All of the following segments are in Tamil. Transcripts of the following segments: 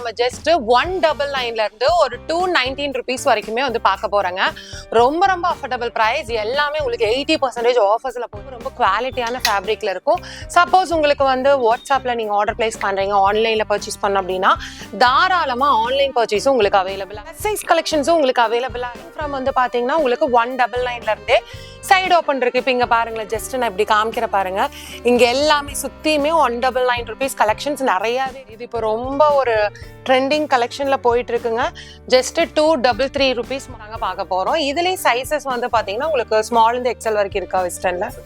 நம்ம ஜஸ்ட் ஒன் டபுள் நைன்ல இருந்து ஒரு டூ நைன்டீன் ருபீஸ் வரைக்குமே வந்து பார்க்க போறாங்க. ரொம்ப ரொம்ப அஃபோர்டபுள் ப்ரைஸ் எல்லாமே உங்களுக்கு எயிட்டி பர்சன்டேஜ் ஆஃபர்ஸ்ல போகும் ரொம்ப குவாலிட்டியான ஃபேப்ரிக்ல இருக்கும். சப்போஸ் உங்களுக்கு வந்து வாட்ஸ்அப்ல நீங்க ஆர்டர் பிளேஸ் பண்றீங்க ஆன்லைன்ல பர்ச்சேஸ் பண்ணோம் அப்படின்னா தாராளமா ஆன்லைன் பர்ச்சேஸும் உங்களுக்கு அவைலபிளா சைஸ் கலெக்ஷன்ஸும் உங்களுக்கு அவைலபிளா ஃப்ரம் வந்து பாத்தீங்கன்னா உங்களுக்கு ஒன் டபுள் நைன்ல இருந்தே சைடு ஓப்பன் இருக்கு. இப்போ இங்கே பாருங்களேன். ஜஸ்ட் நான் இப்படி காமிக்கிற பாருங்க. இங்கே எல்லாமே சுத்தியுமே one double nine rupees collections நிறையாவே இது இப்போ ரொம்ப ஒரு ட்ரெண்டிங் கலெக்ஷனில் போயிட்டு இருக்குங்க. Just two double three rupees நாங்கள் பார்க்க போகிறோம் இதுலேயும் சைசஸ் வந்து பார்த்தீங்கன்னா உங்களுக்கு ஸ்மால் இருந்து எக்ஸல் வரைக்கும் இருக்கா வெஸ்டர்னில்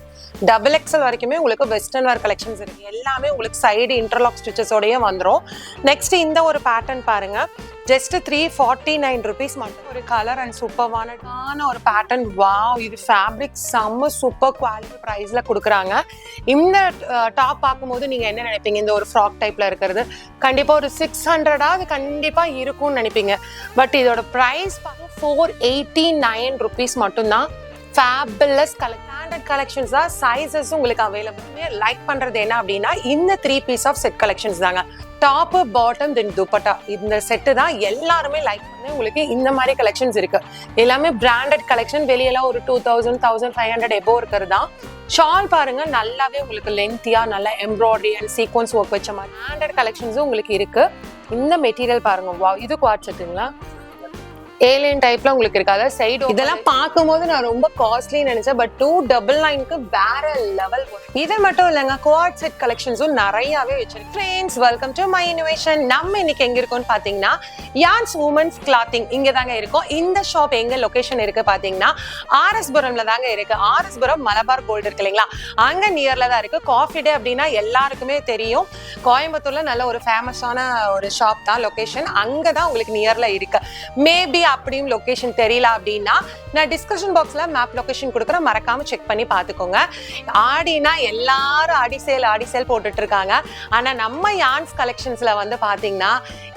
டபுள் எக்ஸல் வரைக்குமே உங்களுக்கு வெஸ்டர்ன் வேர் கலெக்ஷன்ஸ் இருக்கு. எல்லாமே உங்களுக்கு சைடு இன்டர்லாக் ஸ்டிச்சஸோடய வந்துடும் நெக்ஸ்ட் இந்த ஒரு பேட்டர்ன் பாருங்க. Just three forty nine rupees மட்டும். ஒரு கலர் அண்ட் சூப்பர்வான ஒரு பேட்டர்ன் வாவ் இது ஃபேப்ரிக் செம்ம சூப்பர் குவாலிட்டி ப்ரைஸில் கொடுக்குறாங்க. இந்த டாப் பார்க்கும்போது நீங்கள் என்ன நினைப்பீங்க? இந்த ஒரு ஃப்ராக் டைப்பில் இருக்கிறது. கண்டிப்பாக ஒரு சிக்ஸ் ஹண்ட்ரடாவது கண்டிப்பாக இருக்கும்னு நினைப்பீங்க. பட் இதோட ப்ரைஸ் பார்த்தா ஃபோர் எயிட்டி நைன் ருபீஸ் மட்டும்தான். ஃபேபிளஸ் கலெக்ட் ஸ்டாண்டர்ட் கலெக்ஷன்ஸ் தான் சைஸஸ் உங்களுக்கு அவைலபிள் லைக் பண்றது என்ன அப்படின்னா இந்த three piece of set collections தாங்க. டாப்பு பாட்டம் தென் துப்பட்டா இந்த செட்டு தான் எல்லாருமே லைக் பண்ணி உங்களுக்கு இந்த மாதிரி கலெக்ஷன்ஸ் இருக்கு. எல்லாமே பிராண்டட் கலெக்ஷன் வெளியெல்லாம் ஒரு two thousand thousand five hundred எபோ இருக்கிறது தான். ஷால் பாருங்க நல்லாவே உங்களுக்கு லென்த்தியா நல்லா எம்ப்ராய்டரி அண்ட் சீக்வன்ஸ் ஒர்க் வச்ச மாதிரி. பிராண்டட் கலெக்ஷன்ஸும் உங்களுக்கு இருக்கு. இந்த மெட்டீரியல் பாருங்க. வா இது குவாட் செட்டுங்களா ஏலியன் டைப்ல உங்களுக்கு இருக்கு. அதாவது சைடு இதெல்லாம் பார்க்கும்போது நான் ரொம்ப காஸ்ட்லி நினைச்சேன். பட் டூ டபுள் நைனுக்கு வேற லெவல் இது மட்டும் இல்லைங்க குவாட் செட் கலெக்ஷன்ஸும் நிறையவே வச்சிருக்கு. Friends welcome to my innovation நம்ம இன்னைக்கு எங்க இருக்கோம்னு பாத்தீங்கன்னா யான்ஸ் உமன்ஸ் கிளாத்திங் இங்க தாங்க இருக்கோம். இந்த ஷாப் எங்க லொகேஷன் இருக்கு பாத்தீங்கன்னா ஆர்எஸ்புரம்ல தாங்க இருக்கு. ஆர்எஸ்புரம் மலபார் கோல்டு இருக்கு இல்லைங்களா? அங்க நியர்ல தான் இருக்கு. காஃபி டே அப்படின்னா எல்லாருக்குமே தெரியும். கோயம்புத்தூர்ல நல்ல ஒரு ஃபேமஸான ஒரு ஷாப் தான் லொகேஷன் அங்க தான் உங்களுக்கு நியர்ல இருக்கு. மேபி அப்படியும் லொக்கேஷன் தெரியல அப்படின்னா நான் டிஸ்கஷன் பாக்ஸில் மேப் லொக்கேஷன் கொடுக்குறேன். மறக்காம செக் பண்ணி பார்த்துக்கோங்க. ஆடினா எல்லாரும் ஆடி சேல் ஆடி சேல் போட்டுட்டு இருக்காங்க. நம்ம யான்ஸ் கலெக்ஷன்ஸில் வந்து பார்த்தீங்கன்னா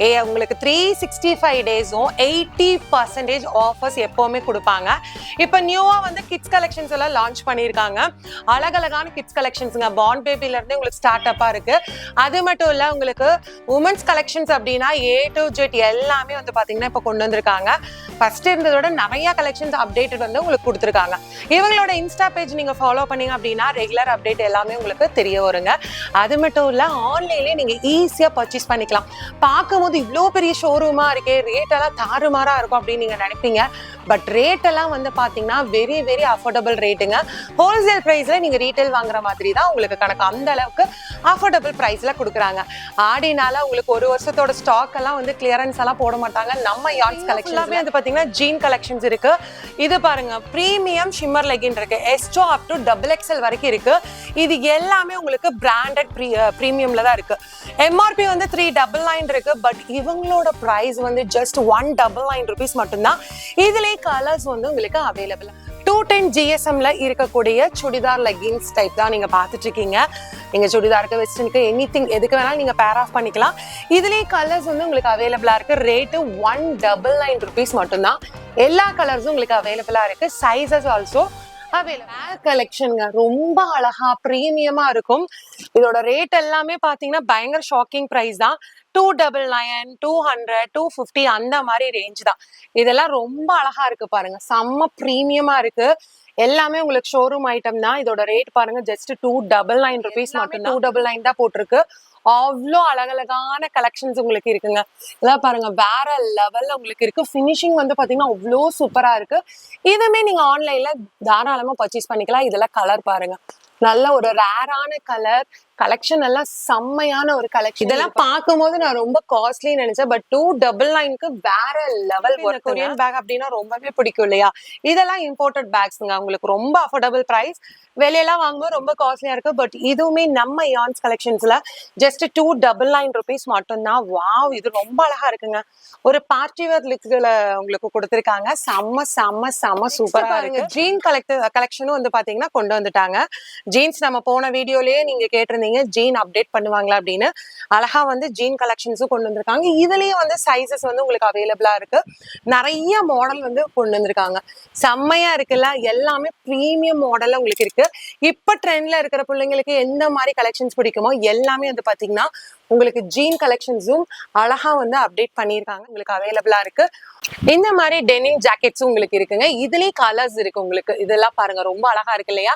ஏ உங்களுக்கு த்ரீ சிக்ஸ்டி ஃபைவ் டேஸும் எயிட்டி பர்சன்டேஜ் ஆஃபர்ஸ் எப்போவுமே கொடுப்பாங்க. இப்போ நியூவாக வந்து கிட்ஸ் கலெக்ஷன்ஸ் எல்லாம் லான்ச் பண்ணியிருக்காங்க. அழகழகான கிட்ஸ் கலெக்ஷன்ஸுங்க பாண்ட் பேபிலேருந்து உங்களுக்கு ஸ்டார்ட் அப்பாக இருக்குது அது மட்டும் இல்லை உங்களுக்கு உமன்ஸ் கலெக்ஷன்ஸ் அப்படின்னா ஏ டு ஜெட் எல்லாமே வந்து பார்த்தீங்கன்னா இப்போ கொண்டு வந்திருக்காங்க. ஃபர்ஸ்ட் இருந்ததோட நிறைய கலெக்ஷன்ஸ் அப்டேட்டட் வந்து உங்களுக்கு கொடுத்துருக்காங்க. இவங்களோட இன்ஸ்டா பேஜ் நீங்க ஃபாலோ பண்ணீங்க அப்படின்னா ரெகுலர் அப்டேட் எல்லாமே உங்களுக்கு தெரிய வருங்க. அது மட்டும் இல்ல ஆன்லைன்லயே நீங்க ஈஸியா பர்ச்சேஸ் பண்ணிக்கலாம். பார்க்கும்போது இவ்வளோ பெரிய ஷோரூமா இருக்கே ரேட் எல்லாம் தாறுமாறா இருக்கும் அப்படின்னு நீங்க நினைப்பீங்க. பட் ரேட் எல்லாம் வந்து பாத்தீங்கன்னா வெரி வெரி அஃபோர்டபுள் ரேட்டுங்க ஹோல்சேல் பிரைஸ்ல நீங்க ரீட்டைல் வாங்குற மாதிரி தான் உங்களுக்கு கணக்கு. அந்த அளவுக்கு அஃபோர்டபுள் பிரைஸ்ல கொடுக்குறாங்க. ஆடினால உங்களுக்கு ஒரு வருஷத்தோட ஸ்டாக் எல்லாம் வந்து கிளியரன்ஸ் எல்லாம் போட மாட்டாங்க. நம்ம யார்ட்ஸ் கலெக்ஷன் வந்து பாத்தீங்கன்னா ஜீன் கலெக்ஷன்ஸ் இருக்கு. இது பாருங்க ப்ரீமியம் ஷிம்மர் லெகின் இருக்கு. S to up to double XL வரைக்கும் இருக்கு. இது எல்லாமே உங்களுக்கு பிராண்டட் ப்ரீமியம்ல தான் இருக்கு. எம்ஆர்பி வந்து த்ரீ டபுள் நைன் இருக்கு. பட் இவங்களோட ப்ரைஸ் வந்து just one double nine rupees மட்டும்தான். இதுலயே கலர்ஸ் வந்து உங்களுக்கு அவைலபிள் டூ டென் ஜிஎஸ்எம்ல இருக்கக்கூடிய சுடிதார் லெகின்ஸ் டைப் தான் நீங்க பார்த்துட்டு இருக்கீங்க நீங்க சுடிதாருக்கு வெஸ்டர்னுக்கு எனி திங் எதுக்கு வேணாலும் நீங்க பேர் ஆஃப் பண்ணிக்கலாம். இதுலயே கலர்ஸ் வந்து உங்களுக்கு அவைலபிளா இருக்கு. Rate one double nine rupees மட்டும்தான். எல்லா கலர்ஸும் உங்களுக்கு அவைலபிளா இருக்கு. சைசஸ் ஆல்சோ கலெக்ஷனுங்க ரொம்ப அழகா ப்ரீமியமா இருக்கும். இதோட ரேட் எல்லாமே பாத்தீங்கன்னா பயங்கர ஷாக்கிங் ப்ரைஸ் தான். Two double nine two hundred two fifty அந்த மாதிரி ரேஞ்ச் தான். இதெல்லாம் ரொம்ப அழகா இருக்கு பாருங்க. செம்ம ப்ரீமியமா இருக்கு. எல்லாமே உங்களுக்கு ஷோரூம் ஐட்டம் தான். இதோட ரேட் பாருங்க. Just two double nine rupees மட்டும் டூ டபுள் நைன் தான் போட்டிருக்கு. அவ்வளோ அழகழகான கலெக்ஷன்ஸ் உங்களுக்கு இருக்குங்க. இதெல்லாம் பாருங்க வேற லெவல்ல உங்களுக்கு இருக்கு. ஃபினிஷிங் வந்து பாத்தீங்கன்னா அவ்வளோ சூப்பரா இருக்கு. இதுவுமே நீங்க ஆன்லைன்ல தாராளமா பர்ச்சேஸ் பண்ணிக்கலாம். இதெல்லாம் கலர் பாருங்க. நல்ல ஒரு ரேரான கலர் கலெக்ஷன் எல்லாம் செம்மையான ஒரு கலெக்ஷன் இதெல்லாம் பார்க்கும்போது நான் ரொம்ப காஸ்ட்லி நினைச்சேன். பட் டூ டபுள் நைனுக்கு வேற லெவல் கொரியன் பேக் அப்படின்னா ரொம்பவே பிடிக்கும் இல்லையா? இதெல்லாம் இம்போர்ட்டட் பேக்ஸ்ங்க உங்களுக்கு ரொம்ப அஃபோர்டபுள் பிரைஸ் வெளியெல்லாம் வாங்கும்போது ரொம்ப காஸ்ட்லியா இருக்கு. பட் இதுவுமே நம்ம yarns கலெக்ஷன்ஸ்ல just two double nine rupees மட்டும்தான். வாவ் இது ரொம்ப அழகா இருக்குங்க. ஒரு பார்ட்டி வேர் லுக்ல உங்களுக்கு கொடுத்துருக்காங்க. செம்ம செம்ம செம்ம சூப்பரா இருக்கு. ஜீன் கலெக்ட் கலெக்ஷனும் வந்து பாத்தீங்கன்னா கொண்டு வந்துட்டாங்க. ஜீன்ஸ் நம்ம போன வீடியோலயே நீங்க கேட்டிருந்தீங்க ஜீன் அப்டேட் பண்ணுவாங்களா அப்படின்னு. அழகா வந்து ஜீன் கலெக்ஷன்ஸும் கொண்டு வந்திருக்காங்க. இதுலயும் வந்து சைசஸ் வந்து உங்களுக்கு அவைலபிளா இருக்கு. நிறைய மாடல் வந்து கொண்டு வந்திருக்காங்க. செம்மையா இருக்குல்ல? எல்லாமே ப்ரீமியம் மாடல்ல உங்களுக்கு இருக்கு. இப்ப ட்ரெண்ட்ல இருக்கிற பிள்ளைங்களுக்கு எந்த மாதிரி கலெக்ஷன்ஸ் பிடிக்குமோ எல்லாமே வந்து பாத்தீங்கன்னா உங்களுக்கு ஜீன் கலெக்ஷன்ஸும் அழகா வந்து அப்டேட் பண்ணியிருக்காங்க. உங்களுக்கு அவைலபிளா இருக்கு. இந்த மாதிரி டெனிம் ஜாக்கெட்ஸும் உங்களுக்கு இருக்குங்க. இதுலயே கலர்ஸ் இருக்கு உங்களுக்கு. இதெல்லாம் பாருங்க. ரொம்ப அழகா இருக்கு இல்லையா?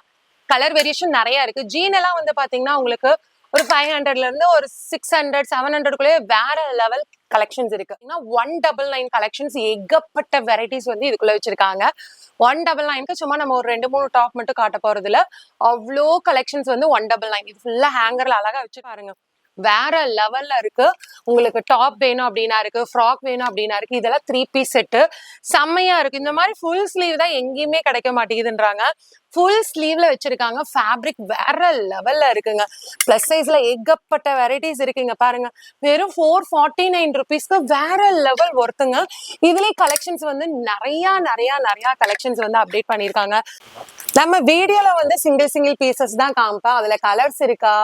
கலர் வேரியேஷன் நிறைய இருக்கு. ஜீன் எல்லாம் வந்து பாத்தீங்கன்னா உங்களுக்கு ஒரு ஃபைவ் ஹண்ட்ரட்ல இருந்து ஒரு சிக்ஸ் ஹண்ட்ரட் செவன் ஹண்ட்ரட்குள்ளே வேற லெவல் கலெக்ஷன்ஸ் இருக்கு. ஒன் டபுள் நைன் கலெக்ஷன்ஸ் ஏகப்பட்ட வெரைட்டிஸ் வந்து இதுக்குள்ள வச்சிருக்காங்க. ஒன் டபுள் நைனுக்கு சும்மா நம்ம ஒரு ரெண்டு மூணு டாப் மட்டும் காட்ட போறதுல அவ்வளோ கலெக்ஷன்ஸ் வந்து ஒன் டபுள் நைன் இது ஃபுல்லா ஹேங்கர்ல அழகா வச்சு பாருங்க. வேற லெவல்ல இருக்கு. உங்களுக்கு டாப் வேணும் அப்படின்னா இருக்கு ஃப்ராக் வேணும் அப்படின்னா இருக்கு. இதெல்லாம் த்ரீ பீஸ் செட்டு செம்மையா இருக்கு. இந்த மாதிரி ஃபுல் ஸ்லீவ் தான் எங்கேயுமே கிடைக்க மாட்டேங்குதுன்றாங்க. ஃபுல் ஸ்லீவ்ல வச்சிருக்காங்க. ஃபேப்ரிக் வேற லெவல்ல இருக்குங்க. பிளஸ் சைஸ்ல ஏகப்பட்ட வெரைட்டிஸ் இருக்குங்க. பாருங்க. வெறும் ஃபோர் ஃபார்ட்டி நைன் ருபீஸ்க்கு வேற லெவல் ஒர்த்துங்க இதுலயே கலெக்ஷன்ஸ் வந்து நிறைய நிறைய நிறைய கலெக்ஷன்ஸ் வந்து அப்டேட் பண்ணிருக்காங்க நம்ம வீடியோல வந்து சிங்கிள் சிங்கிள் பீசஸ் தான் காமிப்பேன் அதுல கலர்ஸ் இருக்கா?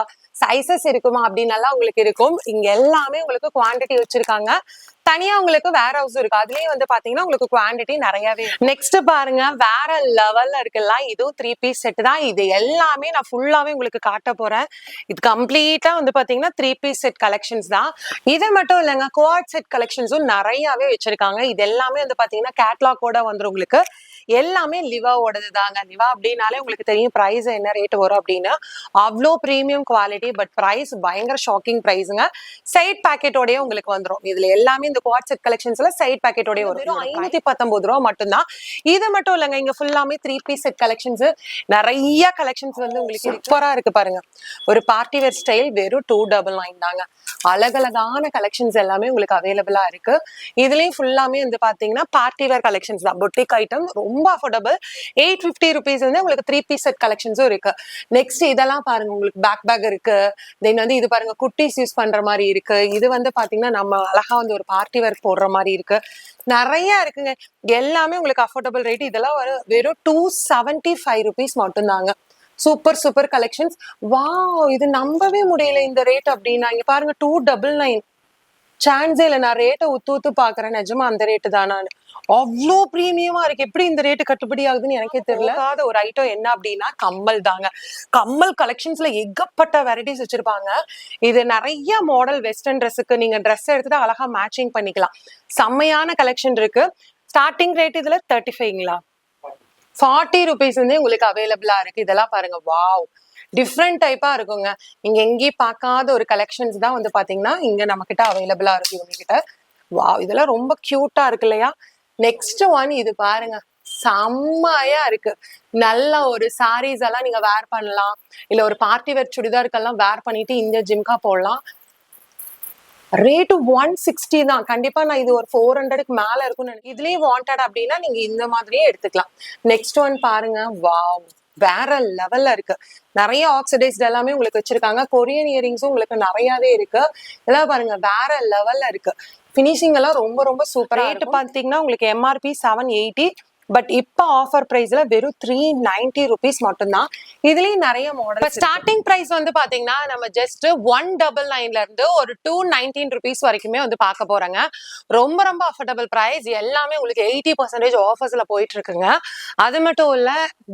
சைசஸ் இருக்குமா அப்படின்னு எல்லாம் உங்களுக்கு இருக்கும். இங்க எல்லாமே உங்களுக்கு குவாண்டிட்டி வச்சிருக்காங்க. தனியா உங்களுக்கு வேர் ஹவுஸ் இருக்கு. அதுலயே வந்து பாத்தீங்கன்னா உங்களுக்கு குவாண்டிட்டி நிறையவே நெக்ஸ்ட் பாருங்க வேற லெவல்ல இருக்குல்ல இதுவும் த்ரீ பீஸ் செட் தான். இது எல்லாமே நான் ஃபுல்லாவே உங்களுக்கு காட்ட போறேன். இது கம்ப்ளீட்டா வந்து பாத்தீங்கன்னா த்ரீ பீஸ் செட் கலெக்ஷன்ஸ் தான். இது மட்டும் இல்லைங்க குவாட் செட் கலெக்ஷன்ஸும் நிறையவே வச்சிருக்காங்க. இது எல்லாமே வந்து பாத்தீங்கன்னா கேட்லாகோட வந்துரும் உங்களுக்கு. எல்லாமே லிவாவோடது தாங்க. லிவா அப்படின்னாலே உங்களுக்கு தெரியும் ப்ரைஸ் என்ன ரேட் வரும் அப்படின்னு. அவ்வளோ ப்ரீமியம் குவாலிட்டி பட் ப்ரைஸ் பயங்கர ஷாக்கிங் ப்ரைஸுங்க சைட் பேக்கெட்டோடய உங்களுக்கு வந்துடும் இதுல எல்லாமே இந்த குவாட்செட் கலெக்ஷன்ஸ்ல சைட் பேக்கெட்டோடய வரும். ஐநூத்தி பத்தொன்பது ரூபா மட்டும்தான். இது மட்டும் இல்லைங்க இங்க ஃபுல்லாமே த்ரீ பீஸ் செட் கலெக்ஷன்ஸ் நிறைய கலெக்ஷன்ஸ் வந்து உங்களுக்கு சூப்பரா இருக்கு பாருங்க. ஒரு பார்ட்டி வேர் ஸ்டைல் வெறும் டூ டபுள் நைன் தாங்க. அழகழகான கலெக்ஷன்ஸ் எல்லாமே உங்களுக்கு அவைலபிளா இருக்கு. இதுலயும் ஃபுல்லாமே வந்து பாத்தீங்கன்னா பார்ட்டி வேர் கலெக்ஷன்ஸ் தான். பொட்டிக் ஐட்டம் ரொம்ப ரொம்ப அஃபோர்டபுள் எயிட் ஃபிஃப்டி ருபீஸ் வந்து உங்களுக்கு த்ரீ பீஸ் செட் கலெக்ஷன்ஸும் இருக்கு. நெக்ஸ்ட் இதெல்லாம் பாருங்க உங்களுக்கு பேக் பேக் இருக்கு. தென் வந்து இது பாருங்க குட்டீஸ் யூஸ் பண்ற மாதிரி இருக்கு. இது வந்து பாத்தீங்கன்னா நம்ம அழகா வந்து ஒரு பார்ட்டி ஒர்க் போடுற மாதிரி இருக்கு. நிறைய இருக்குங்க. எல்லாமே உங்களுக்கு அஃபோர்டபுள் ரேட் இதெல்லாம் ஒரு வெறும் டூ செவன்டி ஃபைவ் ருபீஸ் மட்டும்தாங்க. சூப்பர் சூப்பர் கலெக்ஷன்ஸ் வா இது நம்பவே முடியல இந்த ரேட் அப்படின்னா. இங்க பாருங்க டூ டபுள் நைன் சான்ஸே இல்லை. நான் ரேட்டை உத்து ஊத்து பாக்குறேன் நிஜமா அந்த ரேட்டு தான் நான். அவ்வளோ ப்ரீமியமா இருக்கு. எப்படி இந்த ரேட்டு கட்டுப்படி ஆகுதுன்னு எனக்கே தெரியல. போகாத ஒரு ஐட்டம் என்ன அப்படின்னா கம்மல் தாங்க. கம்மல் கலெக்ஷன்ஸ்ல ஏகப்பட்ட வெரைட்டிஸ் வச்சிருப்பாங்க. இது நிறைய மாடல் வெஸ்டர்ன் ட்ரெஸ்ஸுக்கு நீங்க ட்ரெஸ் எடுத்துட்டு அழகா மேட்சிங் பண்ணிக்கலாம். செம்மையான கலெக்ஷன் இருக்கு. ஸ்டார்டிங் ரேட் இதுல தேர்ட்டி ஃபைவ்ங்களா ஃபார்ட்டி ருபீஸ் வந்து உங்களுக்கு அவைலபிளா இருக்கு. இதெல்லாம் பாருங்க. வாவ் டிஃப்ரெண்ட் டைப்பா இருக்குங்க. நீங்க எங்கேயும் பார்க்காத ஒரு கலெக்ஷன்ஸ் தான் வந்து பாத்தீங்கன்னா இங்க நம்ம கிட்ட அவைலபிளா இருக்கு இவங்க கிட்ட வாவ் இதெல்லாம் ரொம்ப கியூட்டா இருக்கு இல்லையா? நெக்ஸ்ட் ஒன் இது பாருங்க. செம்மையா இருக்கு. நல்ல ஒரு சாரீஸ் எல்லாம் நீங்க வேர் பண்ணலாம். இல்ல ஒரு பார்ட்டி வேர் சுடிதாருக்கெல்லாம் வேர் பண்ணிட்டு இந்த ஜிம்கா போடலாம். ரேட்டு ஒன் சிக்ஸ்டி தான். கண்டிப்பா நான் இது ஒரு ஃபோர் ஹண்ட்ரடுக்கு மேல இருக்கும்னு நினைக்கிறேன். இதுலயே வாண்டட் அப்படின்னா நீங்க இந்த மாதிரியே எடுத்துக்கலாம். நெக்ஸ்ட் ஒன் பாருங்க. வாவ் வேற லெவல்ல இருக்கு. நிறைய ஆக்சிடைஸ்ட் எல்லாமே உங்களுக்கு வச்சிருக்காங்க. கொரியன் இயரிங்ஸும் உங்களுக்கு நிறையவே இருக்கு. இதெல்லாம் பாருங்க வேற லெவல்ல இருக்கு. ஃபினிஷிங் எல்லாம் ரொம்ப ரொம்ப சூப்பர் ரேட் பாத்தீங்கன்னா உங்களுக்கு எம்ஆர்பி செவன் எயிட்டி பட் இப்போ ஆஃபர் பிரைஸ்ல வெறும் த்ரீ நைன்டி ருபீஸ் மட்டும்தான். இதுலயும் நிறைய மாடல் ஸ்டார்டிங் பிரைஸ் வந்து பாத்தீங்கன்னா நம்ம ஜஸ்ட் ஒன் டபுள் நைன்ல இருந்து ஒரு டூ நைன்டீன் ருபீஸ் வரைக்குமே வந்து பார்க்க போறாங்க. ரொம்ப ரொம்ப அஃபோர்டபுள் பிரைஸ் எல்லாமே உங்களுக்கு எயிட்டி பர்சன்டேஜ் ஆஃபர்ஸ்ல போயிட்டு இருக்குங்க. அது மட்டும் இல்ல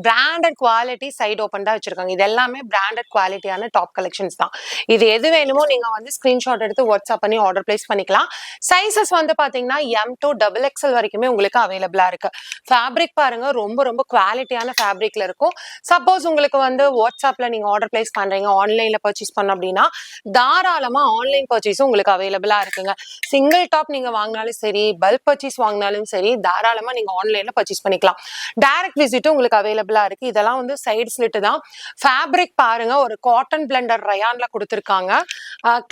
பிராண்டட் குவாலிட்டி சைட் ஓப்பன் தான் வச்சிருக்காங்க. இது எல்லாமே பிராண்டட் குவாலிட்டியான டாப் கலெக்ஷன்ஸ் தான். இது எது வேணுமோ நீங்க வந்து ஸ்கிரீன்ஷாட் எடுத்து வாட்ஸ்அப் பண்ணி ஆர்டர் பிளேஸ் பண்ணிக்கலாம். சைசஸ் வந்து பாத்தீங்கன்னா எம் டூ டபுள் எக்ஸ்எல் வரைக்குமே உங்களுக்கு அவைலபிளா இருக்கு. ஃபேப்ரிக் பாருங்க ரொம்ப ரொம்ப குவாலிட்டியான ஃபேப்ரிக்ல இருக்கும். சப்போஸ் உங்களுக்கு வந்து வாட்ஸ்அப்ல நீங்க ஆர்டர் பிளேஸ் பண்றீங்க ஆன்லைன்ல பர்ச்சேஸ் பண்ண அப்படின்னா தாராளமா ஆன்லைன் பர்ச்சேஸும் உங்களுக்கு அவைலபிளா இருக்குங்க. சிங்கிள் டாப் நீங்க வாங்கினாலும் சரி பல்க் பர்ச்சேஸ் வாங்கினாலும் சரி தாராளமா நீங்க ஆன்லைன்ல பர்ச்சேஸ் பண்ணிக்கலாம். டைரக்ட் விசிட்டும் உங்களுக்கு அவைலபிளா இருக்கு. இதெல்லாம் வந்து சைடு ஸ்லிட்டு தான். ஃபேப்ரிக் பாருங்க ஒரு காட்டன் பிளண்டர் ரயான்ல கொடுத்துருக்காங்க.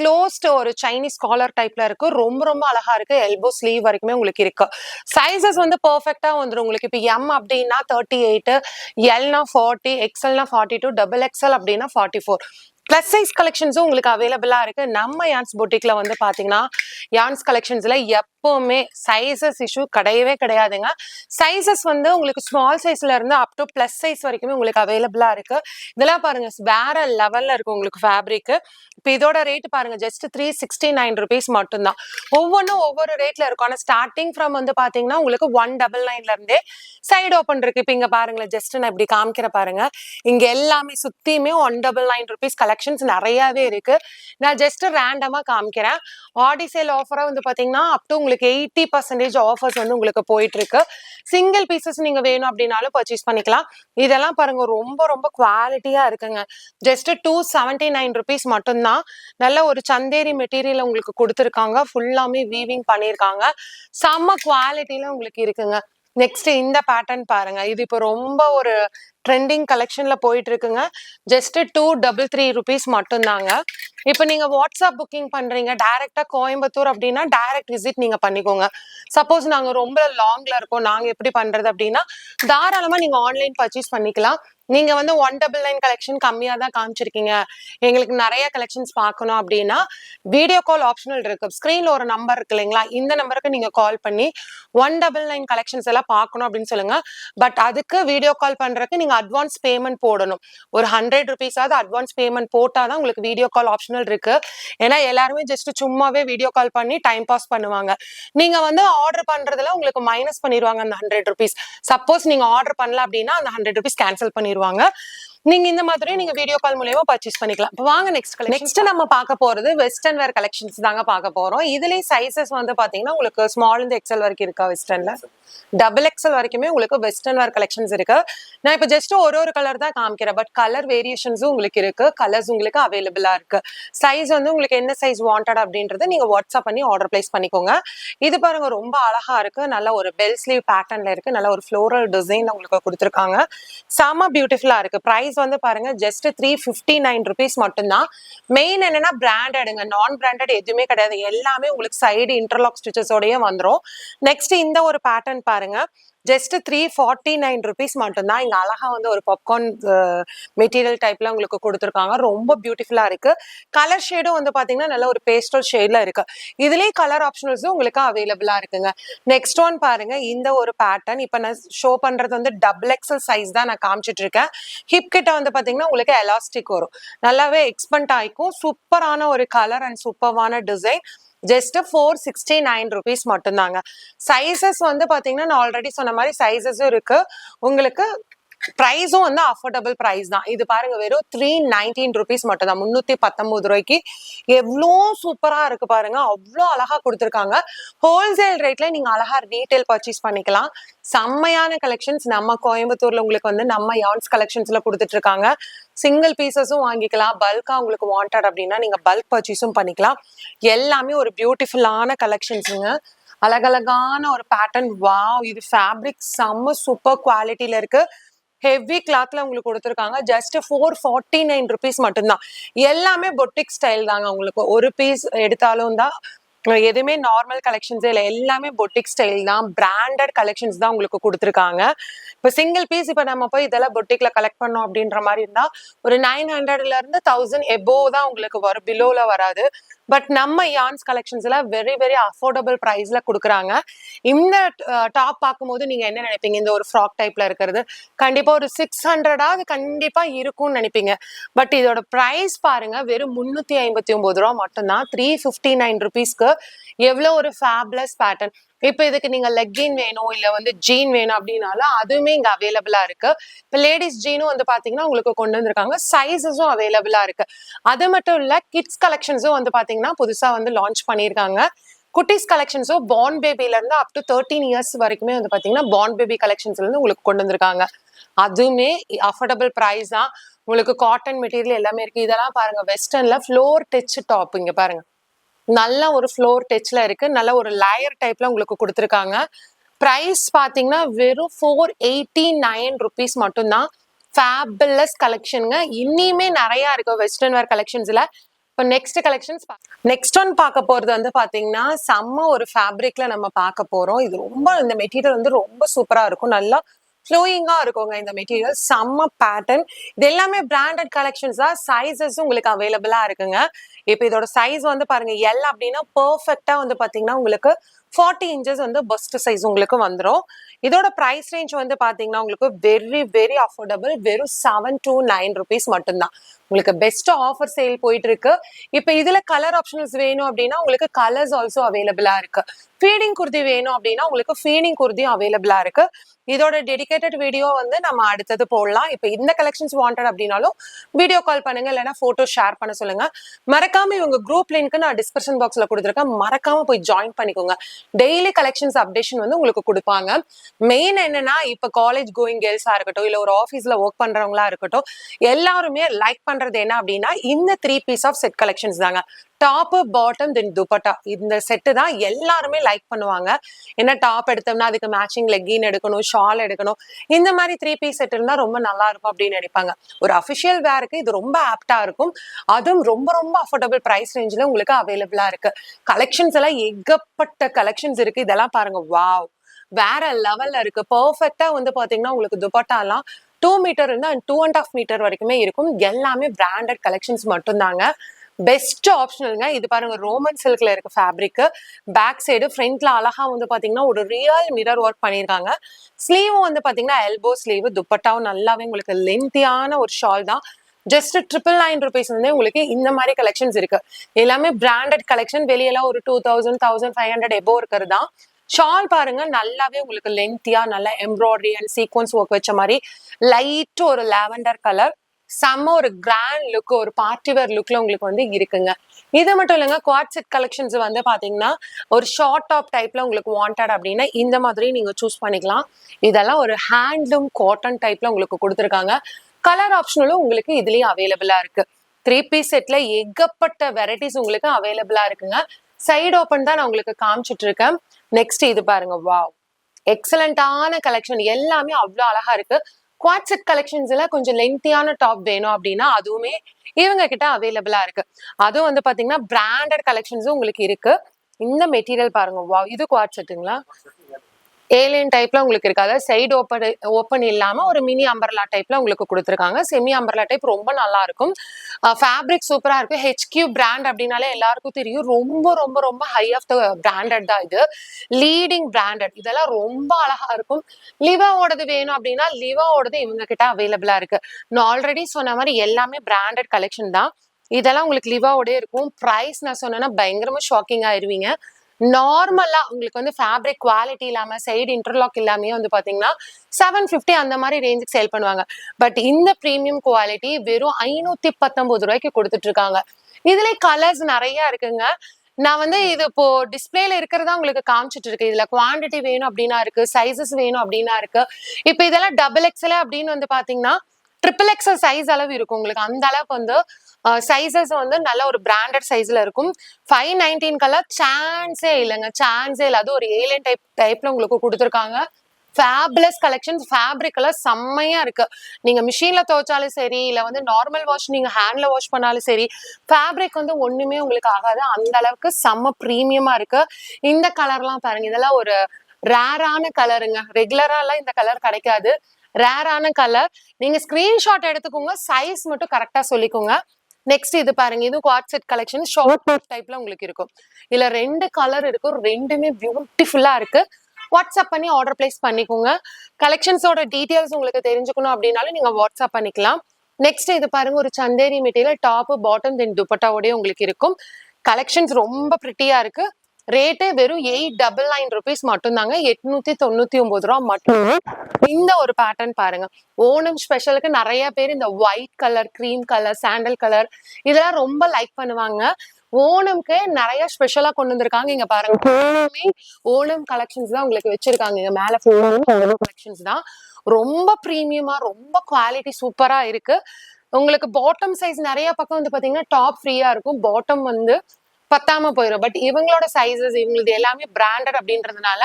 க்ளோஸ்ட் ஒரு சைனீஸ் காலர் டைப்ல இருக்கு. ரொம்ப ரொம்ப அழகா இருக்கு. எல்போ ஸ்லீவ் வரைக்குமே உங்களுக்கு இருக்கு. சைசஸ் வந்து பர்ஃபெக்டா வந்துடும் உங்களுக்கு இப்போ எம் அப்படின்னா தேர்ட்டி எயிட் எல்னா ஃபார்ட்டி எக்ஸ்எல்னா ஃபார்ட்டி டூ டபுள் எக்ஸ்எல் அப்படின்னா ஃபார்ட்டி ஃபோர் ப்ளஸ் சைஸ் கலெக்ஷன்ஸும் உங்களுக்கு அவைலபிளாக இருக்கு. நம்ம யான்ஸ் பொட்டிக்ல வந்து பார்த்தீங்கன்னா யான்ஸ் கலெக்ஷன்ஸ்ல எப்போவுமே சைஸஸ் இஷ்யூ கிடையவே கிடையாதுங்க. சைஸஸ் வந்து உங்களுக்கு ஸ்மால் சைஸ்ல இருந்து அப் டு ப்ளஸ் சைஸ் வரைக்குமே உங்களுக்கு அவைலபிளாக இருக்கு. இதெல்லாம் பாருங்க வேற லெவல்ல இருக்கு உங்களுக்கு ஃபேப்ரிக் இப்போ இதோட ரேட் பாருங்க just three sixty nine rupees மட்டும்தான். ஒவ்வொன்றும் ஒவ்வொரு ரேட்ல இருக்கும். ஆனால் ஸ்டார்டிங் ஃப்ரம் வந்து பார்த்தீங்கன்னா உங்களுக்கு ஒன் டபுள் நைன்ல இருந்தே சைடு ஓப்பன் இருக்கு. இப்போ இங்க பாருங்களேன் ஜஸ்ட் நான் இப்படி காமிக்கிற பாருங்க. இங்க எல்லாமே சுத்தியுமே one double nine rupees collections நிறையவே இருக்கு. நான் ஜஸ்ட் ரேண்டமா காமிக்கிறேன். ஆடி சேல் ஆஃபரா வந்து பாத்தீங்கன்னா அப் டு உங்களுக்கு எயிட்டி பர்சன்டேஜ் ஆஃபர்ஸ் வந்து உங்களுக்கு போயிட்டு இருக்கு சிங்கிள் பீசஸ் நீங்க வேணும் அப்படின்னாலும் பர்ச்சேஸ் பண்ணிக்கலாம். இதெல்லாம் பாருங்க ரொம்ப ரொம்ப குவாலிட்டியா இருக்குங்க. Just two seventy nine rupees மட்டும்தான். நல்ல ஒரு சந்தேரி மெட்டீரியல் உங்களுக்கு கொடுத்துருக்காங்க. ஃபுல்லாமே வீவிங் பண்ணியிருக்காங்க. செம்ம குவாலிட்டியில உங்களுக்கு இருக்குங்க. நெக்ஸ்ட் இந்த பேட்டர்ன் பாருங்க. இது இப்போ ரொம்ப ஒரு ட்ரெண்டிங் கலெக்ஷன்ல போயிட்டு இருக்குங்க just two double three rupees மட்டும்தாங்க. இப்போ நீங்க வாட்ஸ்அப் புக்கிங் பண்றீங்க டைரக்டா கோயம்புத்தூர் அப்படின்னா டைரக்ட் விசிட் நீங்க பண்ணிக்கோங்க. சப்போஸ் நாங்க ரொம்ப லாங்ல இருக்கோம் நாங்க எப்படி பண்றது அப்படின்னா தாராளமா நீங்க ஆன்லைன் பர்ச்சேஸ் பண்ணிக்கலாம். நீங்க வந்து ஒன் டபுள் நைன் கலெக்ஷன் கம்மியா தான் காமிச்சிருக்கீங்க. எங்களுக்கு நிறைய கலெக்ஷன்ஸ் பார்க்கணும் அப்படின்னா வீடியோ கால் ஆப்ஷனல் இருக்கு. ஸ்க்ரீன்ல ஒரு நம்பர் இருக்கு இல்லைங்களா? இந்த நம்பருக்கு நீங்க கால் பண்ணி ஒன் டபுள் நைன் கலெக்ஷன்ஸ் எல்லாம் பார்க்கணும் அப்படின்னு சொல்லுங்க. பட் அதுக்கு வீடியோ கால் பண்றதுக்கு நீங்க அட்வான்ஸ் பேமெண்ட் போடணும். ஒரு ஹண்ட்ரட் ருபீஸாவது அட்வான்ஸ் பேமெண்ட் போட்டாதான் உங்களுக்கு வீடியோ கால் ஆப்ஷனல் இருக்கு. ஏன்னா எல்லாருமே ஜஸ்ட் சும்மாவே வீடியோ கால் பண்ணி டைம் பாஸ் பண்ணுவாங்க. நீங்க வந்து ஆர்டர் பண்றதுல உங்களுக்கு மைனஸ் பண்ணிடுவாங்க அந்த ஹண்ட்ரட் ருபீஸ் சப்போஸ் நீங்க ஆர்டர் பண்ணல அப்படின்னா அந்த ஹண்ட்ரட் ருபீஸ் கேன்சல் பண்ணிடுவாங்க நீங்க இந்த மாதிரி நீங்க வீடியோ கால் மூலியமா பர்ச்சேஸ் பண்ணிக்கலாம். இப்போ வாங்க நெக்ஸ்ட் நெக்ஸ்ட் நம்ம பார்க்க போறது வெஸ்டர்ன் வேர் கலெக்ஷன்ஸ் தாங்க பார்க்க போறோம். இதுலயும் சைசஸ் வந்து பாத்தீங்கன்னா உங்களுக்கு ஸ்மால் இருந்து எக்ஸல் வரைக்கும் இருக்கா வெஸ்டர்ன்ல டபுள் எக்ஸல் வரைக்குமே உங்களுக்கு வெஸ்டர்ன் வேர் கலெக்ஷன்ஸ் இருக்கு. நான் இப்போ ஜஸ்ட் ஒரு ஒரு கலர் தான் காமிக்கிறேன். பட் கலர் வேரியேஷன்ஸும் உங்களுக்கு இருக்கு. கலர்ஸ் உங்களுக்கு அவைலபிளா இருக்கு. சைஸ் வந்து உங்களுக்கு என்ன சைஸ் வாண்டட் அப்படின்றத நீங்க வாட்ஸ்அப் பண்ணி ஆர்டர் பிளேஸ் பண்ணிக்கோங்க. இது பாருங்க ரொம்ப அழகா இருக்கு. நல்ல ஒரு பெல் ஸ்லீவ் பேட்டர்ன்ல இருக்கு. நல்ல ஒரு ஃப்ளோரல் டிசைன் உங்களுக்கு கொடுத்துருக்காங்க. செம பியூட்டிஃபுல்லா இருக்கு. ப்ரைஸ் வந்து பாருங்க just three fifty nine rupees மட்டும்தான். மெயின் என்னன்னா பிராண்டடுங்க நான் பிராண்டட் எதுவுமே கிடையாது. எல்லாமே உங்களுக்கு சைடு இன்டர்லாக் ஸ்டிச்சஸோடய வந்துடும் நெக்ஸ்ட் இந்த ஒரு பேட்டர்ன் பாருங்க. Just three forty nine rupees மட்டும்தான். இங்கே அழகாக வந்து ஒரு பாப்கார்ன் மெட்டீரியல் டைப்ல உங்களுக்கு கொடுத்துருக்காங்க. ரொம்ப பியூட்டிஃபுல்லாக இருக்கு. கலர் ஷேடும் வந்து பார்த்தீங்கன்னா நல்ல ஒரு பேஸ்டல் ஷேடில் இருக்கு. இதுலயே கலர் ஆப்ஷனல்ஸும் உங்களுக்கு அவைலபிளாக இருக்குங்க. நெக்ஸ்ட் ஒன் பாருங்க. இந்த ஒரு பேட்டர்ன் இப்போ நான் ஷோ பண்றது வந்து டபுள் எக்ஸல் சைஸ் தான் நான் காமிச்சிட்டு இருக்கேன் ஹிப் கிட்ட வந்து பார்த்தீங்கன்னா உங்களுக்கு எலாஸ்டிக் வரும். நல்லாவே எக்ஸ்பெண்ட் ஆகிக்கும் சூப்பரான ஒரு கலர் அண்ட் சூப்பரான design just four sixty nine rupees மட்டும்தாங்க. சைசஸ் வந்து பாத்தீங்கன்னா நான் ஆல்ரெடி சொன்ன மாதிரி சைசஸும் இருக்கு. உங்களுக்கு ப்ரைஸும் வந்து அஃபோர்டபுள் ப்ரைஸ் தான். இது பாருங்க வெறும் த்ரீ நைன்டீன் ருபீஸ் மட்டும் தான் முந்நூற்றி பத்தொம்பது ரூபாய்க்கு எவ்வளோ சூப்பராக இருக்கு பாருங்க. அவ்வளோ அழகா கொடுத்துருக்காங்க. ஹோல்சேல் ரேட்ல நீங்க அழகா ரீட்டைல் பர்ச்சேஸ் பண்ணிக்கலாம். செம்மையான கலெக்ஷன்ஸ் நம்ம கோயம்புத்தூர்ல உங்களுக்கு வந்து நம்ம யான்ஸ் கலெக்ஷன்ஸ்ல கொடுத்துட்டு இருக்காங்க சிங்கிள் பீசஸும் வாங்கிக்கலாம் பல்கா உங்களுக்கு வாண்டட் அப்படின்னா நீங்க பல்க் பர்ச்சேஸும் பண்ணிக்கலாம். எல்லாமே ஒரு பியூட்டிஃபுல்லான கலெக்ஷன்ஸுங்க அழகழகான ஒரு பேட்டர்ன் வாவ் இது ஃபேப்ரிக் செம்ம சூப்பர் குவாலிட்டியில இருக்கு. ஹெவி கிளாத்ல உங்களுக்கு கொடுத்துருக்காங்க. Just four forty nine rupees மட்டும்தான். எல்லாமே பொட்டிக் ஸ்டைல் தாங்க உங்களுக்கு. ஒரு பீஸ் எடுத்தாலும் தான் எதுவுமே நார்மல் கலெக்ஷன்ஸே இல்லை எல்லாமே பொட்டிக் ஸ்டைல் தான். பிராண்டட் கலெக்ஷன்ஸ் தான் உங்களுக்கு கொடுத்துருக்காங்க. இப்போ சிங்கிள் பீஸ் இப்போ நம்ம போய் இதெல்லாம் பொட்டிக்ல கலெக்ட் பண்ணோம் அப்படின்ற மாதிரி இருந்தால் ஒரு நைன் ஹண்ட்ரட்ல இருந்து தௌசண்ட் எபோ தான் உங்களுக்கு வரும். பிலோவில் வராது. பட் நம்ம யான்ஸ் கலெக்ஷன்ஸ்ல வெரி வெரி அஃபோர்டபுள் ப்ரைஸ்ல கொடுக்குறாங்க. இந்த டாப் பார்க்கும்போது நீங்க என்ன நினைப்பீங்க? இந்த ஒரு ஃப்ராக் டைப்ல இருக்கிறது. கண்டிப்பா ஒரு சிக்ஸ் ஹண்ட்ரடாவது கண்டிப்பா இருக்கும்னு நினைப்பீங்க. பட் இதோட ப்ரைஸ் பாருங்க வெறும் முன்னூத்தி ஐம்பத்தி ஒன்பது ரூபா மட்டும்தான். த்ரீ ஃபிஃப்டி நைன் ருபீஸ்க்கு எவ்வளோ ஒரு ஃபேப்லஸ் பேட்டர்ன் இப்போ இதுக்கு நீங்க லெக்கின் வேணும் இல்ல வந்து ஜீன் வேணும் அப்படின்னாலும் அதுவுமே இங்க அவைலபிளா இருக்கு. இப்போ லேடிஸ் ஜீனும் வந்து பாத்தீங்கன்னா உங்களுக்கு கொண்டு வந்திருக்காங்க. சைஸஸும் அவைலபிளா இருக்கு. அது மட்டும் இல்ல கிட்ஸ் கலெக்ஷன்ஸும் வந்து பாத்தீங்கன்னா புதுசா வந்து லான்ச் பண்ணியிருக்காங்க. குட்டீஸ் கலெக்ஷன்ஸும் பார்ன் பேபில இருந்து அப் டு தேர்ட்டீன் இயர்ஸ் வரைக்குமே வந்து பாத்தீங்கன்னா பார்ன் பேபி கலெக்ஷன்ஸ்ல இருந்து உங்களுக்கு கொண்டு வந்திருக்காங்க. அதுவுமே அஃபோர்டபுள் ப்ரைஸ் தான். உங்களுக்கு காட்டன் மெட்டீரியல் எல்லாமே இருக்கு. இதெல்லாம் பாருங்க வெஸ்டர்ன்ல ஃப்ளோர் டச் டாப் இங்க பாருங்க. நல்ல ஒரு ஃப்ளோர் டச்ல இருக்கு. நல்ல ஒரு லேயர் டைப்ல உங்களுக்கு கொடுத்துருக்காங்க. ப்ரைஸ் பாத்தீங்கன்னா வெறும் ஃபோர் எயிட்டி நைன் ருபீஸ் மட்டும்தான். ஃபேபிளஸ் கலெக்ஷனுங்க இன்னியுமே நிறைய இருக்கு வெஸ்டர்ன் வேர் கலெக்ஷன்ஸ்ல இப்போ நெக்ஸ்ட் கலெக்ஷன்ஸ் நெக்ஸ்ட் ஒன் பார்க்க போறது வந்து பாத்தீங்கன்னா செம்ம ஒரு ஃபேப்ரிக்ல நம்ம பார்க்க போறோம். இது ரொம்ப இந்த மெட்டீரியல் வந்து ரொம்ப சூப்பரா இருக்கும். நல்லா ஃப்ளோயிங்கா இருக்குங்க இந்த மெட்டீரியல் செம்ம பேட்டர்ன் இது எல்லாமே பிராண்டட் கலெக்ஷன்ஸ் தான் சைஸஸும் உங்களுக்கு அவைலபிளா இருக்குங்க. இப்போ இதோட சைஸ் வந்து பாருங்க எல் அப்படின்னா பர்ஃபெக்டா வந்து பாத்தீங்கன்னா உங்களுக்கு ஃபார்ட்டி இன்ச்சஸ் வந்து பஸ்ட் சைஸ் உங்களுக்கு வந்துடும் இதோட ப்ரைஸ் ரேஞ்ச் வந்து பாத்தீங்கன்னா உங்களுக்கு வெரி வெரி அஃபோர்டபுள் வெறும் செவன் டூ நைன் ருபீஸ் மட்டும்தான். உங்களுக்கு பெஸ்ட் ஆஃபர் சேல் போயிட்டு இருக்கு இப்போ இதுல கலர் ஆப்ஷன்ஸ் வேணும் அப்படின்னா உங்களுக்கு கலர்ஸ் ஆல்சோ அவைலபிளா இருக்கு. ஃபீடிங் குர்தி வேணும் அப்படின்னா உங்களுக்கு ஃபீடிங் குர்தியும் அவைலபிளா இருக்கு. இதோட டெடிகேட்டட் வீடியோ வந்து நம்ம அடுத்தது போடலாம். இப்போ இந்த கலெக்ஷன்ஸ் வாண்டட் அப்படின்னாலும் வீடியோ கால் பண்ணுங்க இல்லைன்னா போட்டோ ஷேர் பண்ண சொல்லுங்க. மறக்க மறக்காம இவங்க குரூப் லிங்க் நான் டிஸ்கிரிப்ஷன் பாக்ஸ்ல கொடுத்துருக்கேன். மறக்காம போய் ஜாயின் பண்ணிக்கோங்க. டெய்லி கலெக்ஷன்ஸ் அப்டேஷன் வந்து உங்களுக்கு கொடுப்பாங்க. மெயின் என்னன்னா இப்ப காலேஜ் கோயிங் கேர்ள்ஸா இருக்கட்டும் இல்ல ஒரு ஆஃபீஸ்ல ஒர்க் பண்றவங்களா இருக்கட்டும் எல்லாருமே லைக் பண்றது என்ன அப்படின்னா இந்த three piece of set collections தாங்க. டாப் பாட்டம் தென் துப்பட்டா இந்த செட்டு தான் எல்லாருமே லைக் பண்ணுவாங்க. என்ன டாப் எடுத்தோம்னா அதுக்கு மேட்சிங் லெக்கின் எடுக்கணும் ஷால் எடுக்கணும். இந்த மாதிரி த்ரீ பீஸ் செட் இருந்தா ரொம்ப நல்லா இருக்கும் அப்படின்னு நினைப்பாங்க. ஒரு அஃபிஷியல் வேருக்கு இது ரொம்ப ஆப்டா இருக்கும். அதுவும் ரொம்ப ரொம்ப அஃபோர்டபுள் பிரைஸ் ரேஞ்சில் உங்களுக்கு அவைலபிளா இருக்கு. கலெக்ஷன்ஸ் எல்லாம் ஏகப்பட்ட கலெக்ஷன்ஸ் இருக்கு. இதெல்லாம் பாருங்க வாவ் வேற லெவல்ல இருக்கு. பெர்ஃபெக்டா வந்து பாத்தீங்கன்னா உங்களுக்கு துப்பட்டாலாம் டூ மீட்டர் இருந்தால் and two and half metre வரைக்குமே இருக்கும். எல்லாமே பிராண்டட் கலெக்ஷன்ஸ் மட்டும்தாங்க. பெஸ்ட் ஆப்ஷனல்ங்க இது பாருங்க ரோமன் சில்க்ல இருக்க ஃபேப்ரிக் பேக் சைடு ஃப்ரண்ட்ல அழகா வந்து பாத்தீங்கன்னா ஒரு ரியல் மிரர் ஒர்க் பண்ணியிருக்காங்க. ஸ்லீவும் வந்து பாத்தீங்கன்னா எல்போ ஸ்லீவ் துப்பட்டாவும் நல்லாவே உங்களுக்கு லென்த்தியான ஒரு ஷால் தான். ஜஸ்ட் ட்ரிபிள் நைன் ருபீஸ் வந்து உங்களுக்கு இந்த மாதிரி கலெக்ஷன்ஸ் இருக்கு. எல்லாமே பிராண்டட் கலெக்ஷன் வெளியெல்லாம் ஒரு two thousand thousand five hundred எபோ இருக்கிறது தான். ஷால் பாருங்க நல்லாவே உங்களுக்கு லென்த்தியா நல்லா எம்ப்ராய்டரி அண்ட் சீக்வன்ஸ் ஒர்க் வச்ச மாதிரி லைட் ஒரு லாவெண்டர் கலர் செம்ம ஒரு கிராண்ட் லுக் ஒரு பார்ட்டி வேர் லுக்ல உங்களுக்கு வந்து இருக்குங்க. இது மட்டும் இல்லைங்க குவாட் செட் கலெக்ஷன்ஸ் வந்து பாத்தீங்கன்னா ஒரு ஷார்ட் டாப் டைப்ல உங்களுக்கு வாண்டட் அப்படின்னா இந்த மாதிரி நீங்க சூஸ் பண்ணிக்கலாம். இதெல்லாம் ஒரு ஹேண்ட்லூம் காட்டன் டைப்ல உங்களுக்கு கொடுத்துருக்காங்க. கலர் ஆப்ஷனலும் உங்களுக்கு இதுலயும் அவைலபிளா இருக்கு. த்ரீ பீஸ் செட்ல ஏகப்பட்ட வெரைட்டிஸ் உங்களுக்கு அவைலபிளா இருக்குங்க. சைடு ஓப்பன் தான் நான் உங்களுக்கு காமிச்சிட்டு இருக்கேன். நெக்ஸ்ட் இது பாருங்க வாவ் எக்ஸலண்டான கலெக்ஷன் எல்லாமே அவ்வளோ அழகா இருக்கு. குவாட் செட் கலெக்ஷன்ஸ்ல கொஞ்சம் லென்த்தியான டாப் வேணும் அப்படின்னா அதுவுமே இவங்க கிட்ட அவைலபிளா இருக்கு. அதுவும் வந்து பாத்தீங்கன்னா பிராண்டட் கலெக்ஷன்ஸும் உங்களுக்கு இருக்கு. இந்த மெட்டீரியல் பாருங்க. வா இது குவாட் செட்டுங்களா? ஏலியன் டைப்ல உங்களுக்கு இருக்கு. அதாவது சைடு ஓப்பன் ஓப்பன் இல்லாம ஒரு மினி அம்பர்லா டைப்ல உங்களுக்கு கொடுத்துருக்காங்க. செமி அம்பர்லா டைப் ரொம்ப நல்லா இருக்கும். ஃபேப்ரிக் சூப்பரா இருக்கு. ஹெச்கியூ பிராண்ட் அப்படின்னாலே எல்லாருக்கும் தெரியும். ரொம்ப ரொம்ப ரொம்ப ஹை ஆஃப் த பிராண்டட் தான் இது. லீடிங் பிராண்டட் இதெல்லாம் ரொம்ப அழகா இருக்கும். லிவாவோடது வேணும் அப்படின்னா லிவாவோடது இவங்க கிட்ட அவைலபிளா இருக்கு. நான் ஆல்ரெடி சொன்ன மாதிரி எல்லாமே பிராண்டட் கலெக்ஷன் தான். இதெல்லாம் உங்களுக்கு லிவாவோடய இருக்கும். ப்ரைஸ் நான் சொன்னேன்னா பயங்கரமா ஷாக்கிங் ஆயிருவீங்க. நார்மலா உங்களுக்கு வந்து ஃபேப்ரிக் குவாலிட்டி இல்லாம சைடு இன்டர்லாக் இல்லாமே வந்து பாத்தீங்கன்னா செவன் ஃபிஃப்டி அந்த மாதிரி ரேஞ்சுக்கு சேல் பண்ணுவாங்க. பட் இந்த ப்ரீமியம் குவாலிட்டி வெறும் ஐநூத்தி பத்தொன்பது ரூபாய்க்கு கொடுத்துட்டு இருக்காங்க இதுல கலர்ஸ் நிறைய இருக்குங்க. நான் வந்து இது இப்போ டிஸ்பிளேல இருக்கிறதா உங்களுக்கு காமிச்சிட்டு இருக்கு இதுல குவாண்டிட்டி வேணும் அப்படின்னா இருக்கு சைசஸ் வேணும் அப்படின்னா இருக்கு. இப்போ இதெல்லாம் டபுள் எக்ஸ்எல் அப்படின்னு வந்து பாத்தீங்கன்னா ட்ரிபிள் எக்ஸல் சைஸ் அளவு இருக்கும். உங்களுக்கு அந்த அளவுக்கு வந்து சைசஸ் வந்து நல்ல ஒரு பிராண்டட் சைஸ்ல இருக்கும். ஃபைவ் நைன்டீன்கெல்லாம் சான்ஸே இல்லைங்க. சான்ஸே இல்லை. அது ஒரு ஏலியன் டைப் டைப்ல உங்களுக்கு கொடுத்துருக்காங்க. ஃபேப்லஸ் கலெக்ஷன்ஸ் ஃபேப்ரிக் எல்லாம் செம்மையா இருக்கு. நீங்க மிஷின்ல துவைச்சாலும் சரி இல்ல வந்து நார்மல் வாஷ் நீங்க ஹேண்ட்ல வாஷ் பண்ணாலும் சரி ஃபேப்ரிக் வந்து ஒண்ணுமே உங்களுக்கு ஆகாது. அந்த அளவுக்கு செம்ம ப்ரீமியமா இருக்கு. இந்த கலர்லாம் பாருங்க. இதெல்லாம் ஒரு ரேரான கலருங்க ரெகுலரா எல்லாம் இந்த கலர் கிடைக்காது. ரேரான கலர் நீங்க ஸ்கிரீன்ஷாட் எடுத்துக்கோங்க. சைஸ் மட்டும் கரெக்டா சொல்லிக்கோங்க. நெக்ஸ்ட் இது பாருங்க இது quad set collection short top டைப்ல உங்களுக்கு இருக்கும். இதுல ரெண்டு கலர் இருக்கும் ரெண்டுமே பியூட்டிஃபுல்லா இருக்கு. வாட்ஸ்அப் பண்ணி ஆர்டர் பிளேஸ் பண்ணிக்கோங்க. கலெக்ஷன்ஸோட டீடைல்ஸ் உங்களுக்கு தெரிஞ்சுக்கணும் அப்படின்னாலும் நீங்க வாட்ஸ்அப் பண்ணிக்கலாம். நெக்ஸ்ட் இது பாருங்க ஒரு Chanderi material top bottom then துப்பட்டாவோடய உங்களுக்கு இருக்கும். கலெக்ஷன்ஸ் ரொம்ப பிரிட்டியா இருக்கு. ரேட்டே வெறும் எயிட் டபுள் நைன் ருபீஸ் மட்டும்தாங்க. எட்நூத்தி தொண்ணூத்தி ஒன்பது ரூபா மட்டும். இந்த ஒரு பேட்டர்ன் பாருங்க. ஓணம் ஸ்பெஷலுக்கு நிறைய பேர் இந்த white colour cream colour sandal colour இதெல்லாம் ரொம்ப லைக் பண்ணுவாங்க. ஓணம்க்கு நிறைய ஸ்பெஷலா கொண்டு வந்திருக்காங்க. இங்க பாருங்க. ஃபுல்லாமே ஓணம் கலெக்ஷன்ஸ் தான் உங்களுக்கு வச்சிருக்காங்க. இங்க மேல ஃபுல்லாமே கலெக்ஷன்ஸ் தான். ரொம்ப ப்ரீமியமா ரொம்ப குவாலிட்டி சூப்பரா இருக்கு. உங்களுக்கு பாட்டம் சைஸ் நிறைய பக்கம் வந்து பாத்தீங்கன்னா டாப் ஃப்ரீயா இருக்கும். பாட்டம் வந்து பத்தாம போயிடும் பட் இவங்களோட சைஸஸ் இவங்களது எல்லாமே பிராண்டட் அப்படின்றதுனால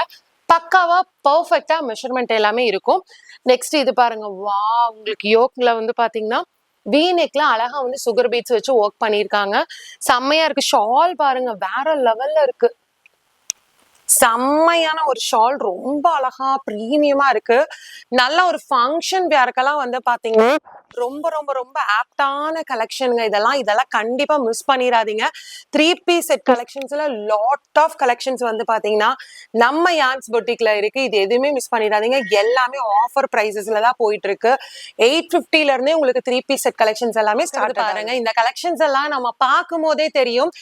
பக்காவா பர்ஃபெக்டா மெஷர்மெண்ட் எல்லாமே இருக்கும். நெக்ஸ்ட் இது பாருங்க. வா உங்களுக்கு யோக்ல வந்து பாத்தீங்கன்னா வி நெக்ல அழகா வந்து சுகர் பீட்ஸ் வச்சு ஒர்க் பண்ணியிருக்காங்க. செம்மையா இருக்கு. ஷால் பாருங்க. வேற லெவல்ல இருக்கு. செம்மையான ஒரு ஷால் ரொம்ப அழகா ப்ரீமியமா இருக்கு. நல்ல ஒரு ஃபங்க்ஷன் வேர்க்கெல்லாம் வந்து பாத்தீங்கன்னா ரொம்ப ரொம்ப ரொம்ப ஆப்டான கலெக்ஷனுங்க இதெல்லாம். இதெல்லாம் கண்டிப்பா மிஸ் பண்ணிடாதீங்க த்ரீ பீஸ் செட் கலெக்ஷன்ஸ்ல லாட் ஆஃப் கலெக்ஷன்ஸ் வந்து பாத்தீங்கன்னா நம்ம யான்ஸ் பொட்டிக்ல இருக்கு. இது எதுவுமே மிஸ் பண்ணிடாதீங்க எல்லாமே ஆஃபர் பிரைசஸ்ல தான் போயிட்டு இருக்கு எயிட் பிப்டில இருந்தே உங்களுக்கு த்ரீ பீஸ் செட் கலெக்ஷன்ஸ் எல்லாமே ஸ்டார்ட் பாருங்க. இந்த கலெக்ஷன்ஸ் எல்லாம் நம்ம பார்க்கும் போதே தெரியும்.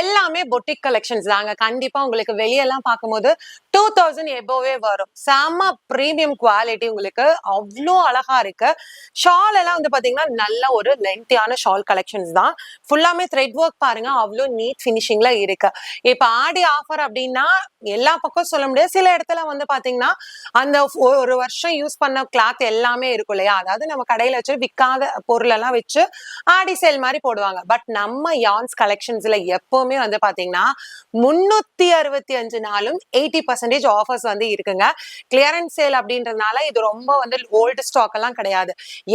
எல்லாமே பொட்டிக் கலெக்ஷன்ஸ் தாங்க. கண்டிப்பா உங்களுக்கு வெளியெல்லாம் பார்க்கும்போது டூ தௌசண்ட் எபோவே வரும். செம்ம ப்ரீமியம் குவாலிட்டி உங்களுக்கு. அவ்வளோ அழகா இருக்கு. ஷால் எல்லாம் வந்து பாத்தீங்கன்னா நல்ல ஒரு லென்த்தியான ஷால் கலெக்ஷன்ஸ் தான். ஃபுல்லாமே த்ரெட் ஒர்க் பாருங்க. அவ்வளோ நீட் ஃபினிஷிங்ல இருக்கு. இப்ப ஆடி ஆஃபர் அப்படின்னா எல்லா பக்கம் சொல்ல முடியாது. சில இடத்துல வந்து பாத்தீங்கன்னா அந்த ஒரு வருஷம் யூஸ் பண்ண கிளாத் எல்லாமே இருக்கும் இல்லையா? அதாவது நம்ம கடையில வச்சு விற்காத பொருள் எல்லாம் வச்சு ஆடி சேல் மாதிரி போடுவாங்க. பட் நம்ம யான்ஸ் கலெக்ஷன்ஸ்ல எப்பவுமே வந்து பாத்தீங்கன்னா முன்னூத்தி அறுபத்தி அஞ்சு நாள் நாளும் எயிட்டி பர்சன்டேஜ் ஆஃபர்ஸ் வந்து இருக்குங்க. கிளியரன்ஸ் சேல் அப்படின்றதுனால இது ரொம்ப வந்து ஓல்டு ஸ்டாக் எல்லாம் கிடையாது.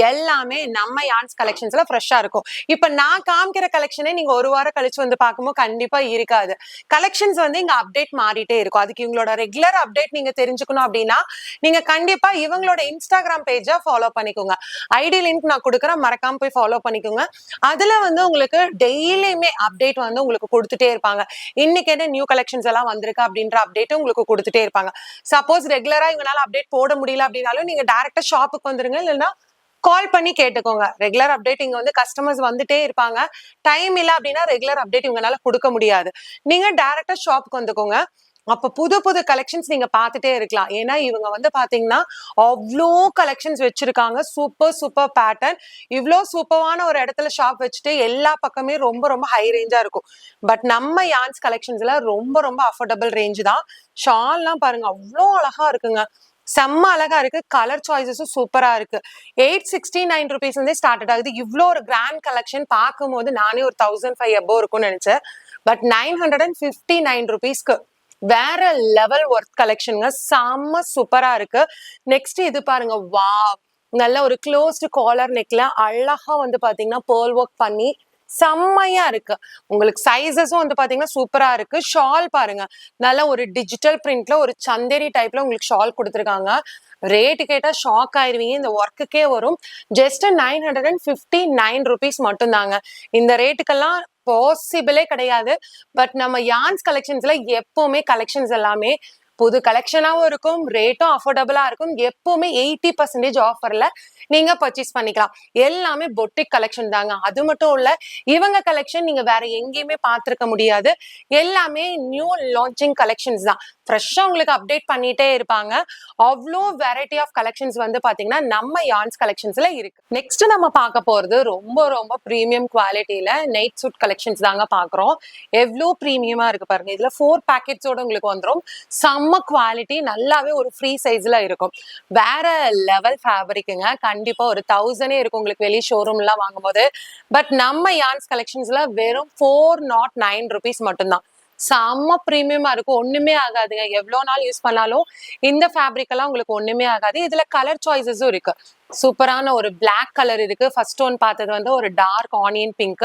எல்லாமே நம்ம யான்ஸ் கலெக்ஷன்ஸ்ல ஃப்ரெஷ்ஷா இருக்கும். இப்ப நான் காமிக்கிற கலெக்ஷனே நீங்க ஒரு வாரம் கழிச்சு வந்து பார்க்கும்போது கண்டிப்பா இருக்காது. கலெக்ஷன்ஸ் வந்து இங்க அப்டேட் மாறிட்டே இருக்கும். அதுக்கு இவங்களோட ரெகுலர் அப்டேட் நீங்க தெரிஞ்சுக்கணும் அப்படின்னா நீங்க கண்டிப்பா இவங்களோட இன்ஸ்டாகிராம் பேஜை ஃபாலோ பண்ணிக்கோங்க. ஐடி லிங்க் நான் கொடுக்குறேன் மறக்காம போய் ஃபாலோ பண்ணிக்கோங்க. அதுல வந்து உங்களுக்கு டெய்லியுமே அப்டேட் வந்து உங்களுக்கு கொடுத்துட்டே இருப்பாங்க. இன்னைக்கு என்ன நியூ கலெக்ஷன்ஸ் எல்லாம் வந்திருக்கு அப்படின்ற அப்டேட் உங்களுக்கு கொடுத்துட்டே இருப்பாங்க. சப்போஸ் ரெகுலரா இவங்களால அப்டேட் போட முடியல அப்படின்னாலும் நீங்க டேரக்டா ஷாப்புக்கு வந்துருங்க. இல்லைன்னா கால் பண்ணி கேட்டுக்கோங்க. ரெகுலர் அப்டேட் இங்க வந்து கஸ்டமர்ஸ் வந்துட்டே இருப்பாங்க. டைம் இல்ல அப்படின்னா ரெகுலர் அப்டேட் இவங்களால கொடுக்க முடியாது. நீங்க டேரக்டா ஷாப்புக்கு வந்துக்கோங்க. அப்ப புது புது கலெக்ஷன்ஸ் நீங்க பார்த்துட்டே இருக்கலாம். ஏன்னா இவங்க வந்து பாத்தீங்கன்னா அவ்வளோ கலெக்ஷன்ஸ் வச்சிருக்காங்க. சூப்பர் சூப்பர் பேட்டர்ன் இவ்வளோ சூப்பரான ஒரு இடத்துல ஷாப் வச்சுட்டு எல்லா பக்கமே ரொம்ப ரொம்ப ஹை ரேஞ்சா இருக்கும். பட் நம்ம யான்ஸ் கலெக்ஷன்ஸ்ல ரொம்ப ரொம்ப அஃபோர்டபுள் ரேஞ்ச் தான். ஷால்லாம் பாருங்க அவ்வளோ அழகா இருக்குங்க. செம்ம அழகா இருக்கு. கலர் சாய்ஸஸும் சூப்பரா இருக்கு. எயிட் சிக்ஸ்டி நைன் ருபீஸ் வந்து ஸ்டார்ட் ஆகுது. இவ்வளோ ஒரு கிராண்ட் கலெக்ஷன் பார்க்கும்போது நானே ஒரு தௌசண்ட் ஃபைவ் எபோ இருக்கும்னு நினைச்சேன். But nine hundred and fifty nine ருபீஸ்க்கு வேற லெவல் ஒர்க் கலெக்ஷனுங்க செம்ம சூப்பரா இருக்கு. நெக்ஸ்ட் இது பாருங்க வா நல்ல ஒரு க்ளோஸ்டு காலர் நெக்ல அழகா வந்து பாத்தீங்கன்னா பேர்ல் ஒர்க் பண்ணி செம்மையா இருக்கு. உங்களுக்கு சைஸஸும் வந்து பாத்தீங்கன்னா சூப்பரா இருக்கு. ஷால் பாருங்க நல்ல ஒரு டிஜிட்டல் பிரிண்ட்ல ஒரு சந்தேரி டைப்ல உங்களுக்கு ஷால் கொடுத்துருக்காங்க. ரேட்டு கேட்டா ஷாக் ஆயிருவீங்க இந்த ஒர்க்குக்கே வரும். Just nine hundred and fifty nine rupees மட்டும்தாங்க. இந்த ரேட்டுக்கெல்லாம் பாசிபிளே கிடையாது. பட் நம்ம யான்ஸ் கலெக்ஷன்ஸ்ல எப்பவுமே கலெக்ஷன்ஸ் எல்லாமே புது கலெக்ஷனாகவும் இருக்கும் ரேட்டும் அஃபோர்டபுளாக இருக்கும். எப்பவுமே எயிட்டி பர்சன்டேஜ் ஆஃபரில் நீங்கள் பர்ச்சேஸ் பண்ணிக்கலாம். எல்லாமே பொட்டிக் கலெக்ஷன் தாங்க. அது மட்டும் இல்லை இவங்க கலெக்ஷன் நீங்கள் வேற எங்கேயுமே பார்த்துருக்க முடியாது. எல்லாமே நியூ லான்ச்சிங் கலெக்ஷன்ஸ் தான். ஃப்ரெஷ்ஷாக உங்களுக்கு அப்டேட் பண்ணிகிட்டே இருப்பாங்க. அவ்வளோ வெரைட்டி ஆஃப் கலெக்ஷன்ஸ் வந்து பார்த்தீங்கன்னா நம்ம யான்ஸ் கலெக்ஷன்ஸில் இருக்கு. நெக்ஸ்ட் நம்ம பார்க்க போறது ரொம்ப ரொம்ப ப்ரீமியம் குவாலிட்டியில் நைட் சூட் கலெக்ஷன்ஸ் தாங்க பார்க்குறோம். எவ்வளோ ப்ரீமியமாக இருக்கு பாருங்க. இதில் ஃபோர் பேக்கெட்ஸோட உங்களுக்கு வந்துடும் சம் செம்ம குவாலிட்டி நல்லாவே ஒரு ஃப்ரீ சைஸ்ல இருக்கும். வேற லெவல் ஃபேப்ரிக்குங்க கண்டிப்பா ஒரு தௌசண்டே இருக்கும் உங்களுக்கு வெளியே ஷோரூம்லாம் வாங்கும்போது. பட் நம்ம யான்ஸ் கலெக்ஷன்ஸ்ல வெறும் ஃபோர் நாட் நைன் ருபீஸ் மட்டும்தான். செம்ம ப்ரீமியமா இருக்கும். ஒண்ணுமே ஆகாதுங்க. எவ்வளவு நாள் யூஸ் பண்ணாலும் இந்த ஃபேப்ரிக் எல்லாம் உங்களுக்கு ஒண்ணுமே ஆகாது. இதுல கலர் சாய்ஸஸும் இருக்கு. சூப்பரான ஒரு பிளாக் கலர் இருக்கு. ஃபர்ஸ்ட் ஒன் பார்த்தது வந்து ஒரு dark onion pink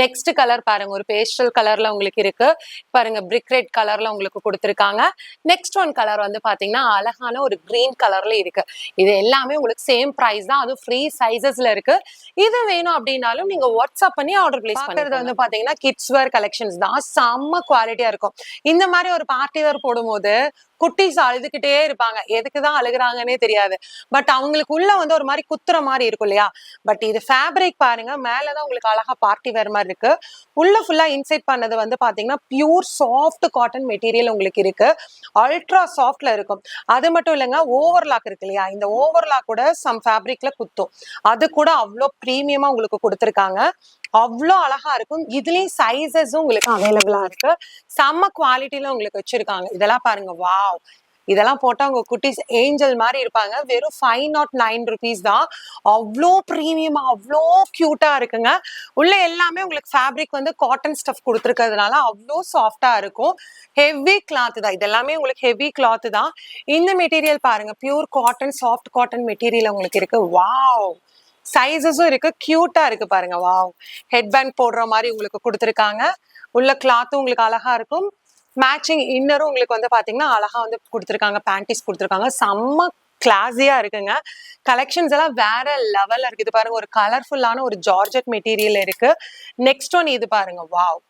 next colour பாருங்க. ஒரு பேஸ்டல் கலர்ல உங்களுக்கு இருக்கு. பாருங்க பிரிக் ரெட் கலர்ல உங்களுக்கு கொடுத்துருக்காங்க. நெக்ஸ்ட் ஒன் கலர் வந்து பாத்தீங்கன்னா அழகான ஒரு கிரீன் கலர்ல இருக்கு. இது எல்லாமே உங்களுக்கு சேம் பிரைஸ் தான். அதுவும் ஃப்ரீ சைசஸ்ல இருக்கு. இது வேணும் அப்படின்னாலும் நீங்க வாட்ஸ்அப் பண்ணி ஆர்டர் பிளேஸ் பண்றது வந்து பாத்தீங்கன்னா கிட்ஸ் வேர் கலெக்ஷன்ஸ் தான். செம்ம குவாலிட்டியா இருக்கும். இந்த மாதிரி ஒரு பார்ட்டி வேர் போடும்போது குட்டீஸ் அழுதுகிட்டே இருப்பாங்க. எதுக்கு தான் அழுகுறாங்கன்னே தெரியாது. பட் அவங்களுக்கு உள்ள வந்து ஒரு மாதிரி குத்துற மாதிரி இருக்கும் இல்லையா? பட் இது ஃபேப்ரிக் பாருங்க. மேலதான் உங்களுக்கு அழகா பார்ட்டி வேர் மாதிரி இருக்கு. உள்ள ஃபுல்லா இன்சைட் பண்ணது வந்து பாத்தீங்கன்னா பியூர் சாஃப்ட் காட்டன் மெட்டீரியல் உங்களுக்கு இருக்கு. அல்ட்ரா சாஃப்ட்ல இருக்கும். அது மட்டும் இல்லைங்க ஓவர்லாக் இருக்கு இல்லையா? இந்த ஓவர்லாக் கூட சம் ஃபேப்ரிக்ல குத்தும். அது கூட அவ்வளோ ப்ரீமியமா உங்களுக்கு கொடுத்துருக்காங்க. அவ்வளோ அழகா இருக்கும். இதுலயும் சைசஸும் உங்களுக்கு அவைலபிளா இருக்கு. செம்ம குவாலிட்டியில உங்களுக்கு வச்சிருக்காங்க. இதெல்லாம் பாருங்க. வா வாவ் இதெல்லாம் போட்டா உங்க குட்டிஸ் ஏஞ்சல் மாதிரி இருப்பாங்க. வெறும் ஃபைவ் நாட் நைன் ருபீஸ் தான். அவ்வளோ ப்ரீமியமா அவ்வளோ க்யூட்டா இருக்குங்க. உள்ள எல்லாமே உங்களுக்கு ஃபேப்ரிக் வந்து காட்டன் ஸ்டஃப் கொடுத்துருக்கிறதுனால அவ்வளோ சாஃப்டா இருக்கும். ஹெவி கிளாத் தான். இதெல்லாமே உங்களுக்கு ஹெவி கிளாத் தான். இந்த மெட்டீரியல் பாருங்க. Pure cotton soft cotton material உங்களுக்கு இருக்கு. வாவ் சைஸஸும் இருக்கு. கியூட்டா இருக்கு பாருங்க. வாவ் ஹெட் பேண்ட் போடுற மாதிரி உங்களுக்கு கொடுத்துருக்காங்க. உள்ள கிளாத்தும் உங்களுக்கு அழகா இருக்கும். மேட்சிங் இன்னரும் உங்களுக்கு வந்து பாத்தீங்கன்னா அழகா வந்து கொடுத்துருக்காங்க பேண்டிஸ் கொடுத்துருக்காங்க. செம்ம கிளாஸியா இருக்குங்க. கலெக்ஷன்ஸ் எல்லாம் வேற லெவல்ல இருக்கு. இது பாருங்க ஒரு கலர்ஃபுல்லான ஒரு ஜார்ஜெட் மெட்டீரியல் இருக்கு. நெக்ஸ்ட் ஒன் இது பாருங்க. வாவ்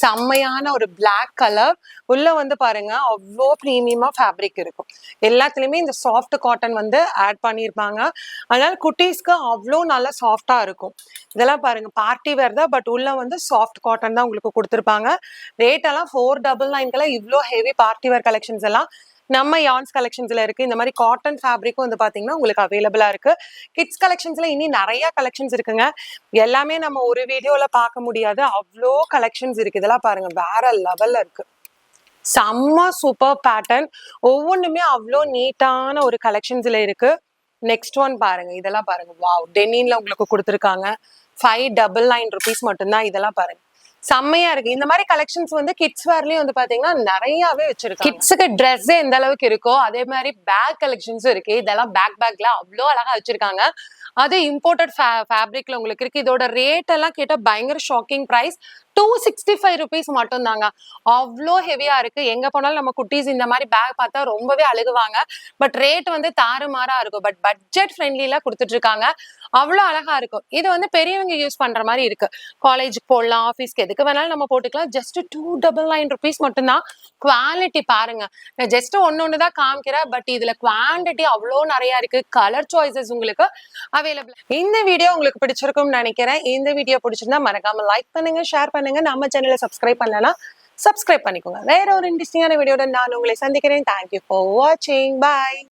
செம்மையான ஒரு பிளாக் கலர் உள்ள வந்து பாருங்க அவ்வளோ ப்ரீமியமா ஃபேப்ரிக் இருக்கும். எல்லாத்துலயுமே இந்த சாஃப்ட் காட்டன் வந்து ஆட் பண்ணியிருப்பாங்க அதனால குட்டீஸ்க்கு அவ்வளோ நல்லா சாஃப்டா இருக்கும். இதெல்லாம் பாருங்க பார்ட்டி வேர் தான் பட் உள்ள வந்து சாஃப்ட் காட்டன் தான் உங்களுக்கு கொடுத்துருப்பாங்க. ரேட் எல்லாம் ஃபோர் டபுள் நைன்க்கெல்லாம் இவ்வளோ ஹெவி பார்ட்டி வேர் கலெக்ஷன்ஸ் எல்லாம் நம்ம யான்ஸ் கலெக்ஷன்ஸ்ல இருக்கு. இந்த மாதிரி காட்டன் ஃபேப்ரிக்கும் வந்து பாத்தீங்கன்னா உங்களுக்கு அவைலபிளா இருக்கு. கிட்ஸ் கலெக்ஷன்ஸ்ல இனி நிறைய கலெக்ஷன்ஸ் இருக்குங்க. எல்லாமே நம்ம ஒரு வீடியோல பார்க்க முடியாது. அவ்வளோ கலெக்ஷன்ஸ் இருக்கு. இதெல்லாம் பாருங்க. வேற லெவல்ல இருக்கு. செம்ம சூப்பர் பேட்டர்ன் ஒவ்வொன்றுமே அவ்வளோ நீட்டான ஒரு கலெக்ஷன்ஸ்ல இருக்கு. நெக்ஸ்ட் ஒன் பாருங்க. இதெல்லாம் பாருங்க. வாவ் டென்னின்ல உங்களுக்கு கொடுத்துருக்காங்க. ஃபைவ் டபுள் நைன் ருபீஸ் மட்டும்தான். இதெல்லாம் பாருங்க. செம்மையா இருக்கு. இந்த மாதிரி கலெக்ஷன்ஸ் வந்து கிட்ஸ் வேர்லயும் வந்து பாத்தீங்கன்னா நிறையவே வச்சிருக்கு கிட்ஸுக்கு ட்ரெஸ்ஸே எந்த அளவுக்கு இருக்கோ அதே மாதிரி பேக் கலெக்ஷன்ஸும் இருக்கு. இதெல்லாம் பேக் பேக்ல அவ்வளோ அழகா வச்சிருக்காங்க. அது இம்போர்ட்டட் ஃபேப்ரிக்ல உங்களுக்கு இருக்கு. இதோட ரேட் எல்லாம் கேட்டா பயங்கர shocking price two sixty five rupees மட்டும் தாங்க அவ்வளோ ஹெவியா இருக்கு. எங்க போனாலும் நம்ம குட்டீஸ் இந்த மாதிரி பேக் பார்த்தா ரொம்பவே அழுகுவாங்க. பட் ரேட் வந்து தாறுமாறா இருக்கும். பட் பட்ஜெட் ஃப்ரெண்ட்லில கொடுத்துட்டு இருக்காங்க. அவ்வளோ அழகா இருக்கும். இது வந்து பெரியவங்க யூஸ் பண்ற மாதிரி இருக்கு. காலேஜுக்கு போடலாம் ஆஃபீஸ்க்கு எதுக்கு வேணாலும் நம்ம போட்டுக்கலாம். Just two double nine rupees மட்டும்தான். குவாலிட்டி பாருங்க. நான் ஜஸ்ட் ஒன்னு ஒன்று தான் காமிக்கிறேன். பட் இதுல குவான்டிட்டி அவ்வளோ நிறைய இருக்கு. கலர் சாய்ஸஸ் உங்களுக்கு அவைலபிள் இந்த வீடியோ உங்களுக்கு பிடிச்சிருக்கும்னு நினைக்கிறேன். இந்த வீடியோ பிடிச்சிருந்தா மறக்காம லைக் பண்ணுங்க ஷேர் பண்ணுங்க. நம்ம சேனலை சப்ஸ்கிரைப் பண்ணலன்னா சப்ஸ்கிரைப் பண்ணிக்கோங்க. வேற ஒரு இன்ட்ரெஸ்டிங்கான வீடியோட நான் உங்களை சந்திக்கிறேன். தேங்க்யூ ஃபார் வாட்சிங் பாய்